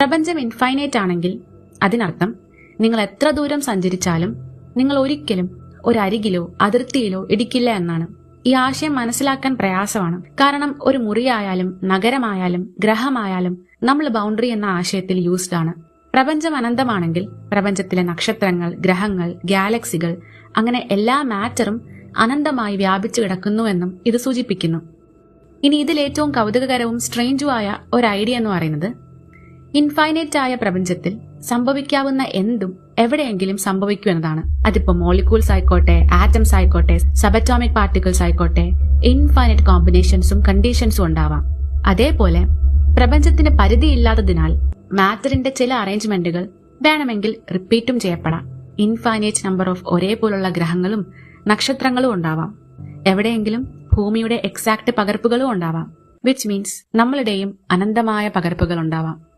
പ്രപഞ്ചം ഇൻഫൈനൈറ്റ് ആണെങ്കിൽ അതിനർത്ഥം നിങ്ങൾ എത്ര ദൂരം സഞ്ചരിച്ചാലും നിങ്ങൾ ഒരിക്കലും ഒരരികിലോ അതിർത്തിയിലോ ഇടിക്കില്ല എന്നാണ്. ഈ ആശയം മനസ്സിലാക്കാൻ പ്രയാസമാണ്. കാരണം ഒരു മുറിയായാലും നഗരമായാലും ഗ്രഹമായാലും നമ്മൾ ബൗണ്ടറി എന്ന ആശയത്തിൽ യൂസ്ഡ് ആണ്. പ്രപഞ്ചം അനന്തമാണെങ്കിൽ പ്രപഞ്ചത്തിലെ നക്ഷത്രങ്ങൾ ഗ്രഹങ്ങൾ ഗാലക്സികൾ അങ്ങനെ എല്ലാ മാറ്ററും അനന്തമായി വ്യാപിച്ചു കിടക്കുന്നുവെന്നും ഇത് സൂചിപ്പിക്കുന്നു. ഇനി ഇതിൽ ഏറ്റവും കൗതുകകരവും സ്ട്രേഞ്ചുമായ ഒരു ഐഡിയ എന്ന് പറയുന്നത് ഇൻഫൈനൈറ്റ് ആയ പ്രപഞ്ചത്തിൽ സംഭവിക്കാവുന്ന എന്തും എവിടെയെങ്കിലും സംഭവിക്കുമെന്നതാണ് അതിപ്പോ മോളിക്യൂൾസ് ആയിക്കോട്ടെ ആറ്റംസ് ആയിക്കോട്ടെ സബറ്റോമിക് പാർട്ടിക്കിൾസ് ആയിക്കോട്ടെ ഇൻഫൈനൈറ്റ് കോമ്പിനേഷൻസും കണ്ടീഷൻസും ഉണ്ടാവാം. അതേപോലെ പ്രപഞ്ചത്തിന് പരിധിയില്ലാത്തതിനാൽ മാറ്ററിന്റെ ചില അറേഞ്ച്മെന്റുകൾ വേണമെങ്കിൽ റിപ്പീറ്റും ചെയ്യപ്പെടാം. ഇൻഫൈനൈറ്റ് നമ്പർ ഓഫ് ഒരേപോലുള്ള ഗ്രഹങ്ങളും നക്ഷത്രങ്ങളും ഉണ്ടാവാം. എവിടെയെങ്കിലും ഭൂമിയുടെ എക്സാക്ട് പകർപ്പുകളും ഉണ്ടാവാം. വിച്ച് മീൻസ് നമ്മളുടെയും അനന്തമായ പകർപ്പുകൾ ഉണ്ടാവാം.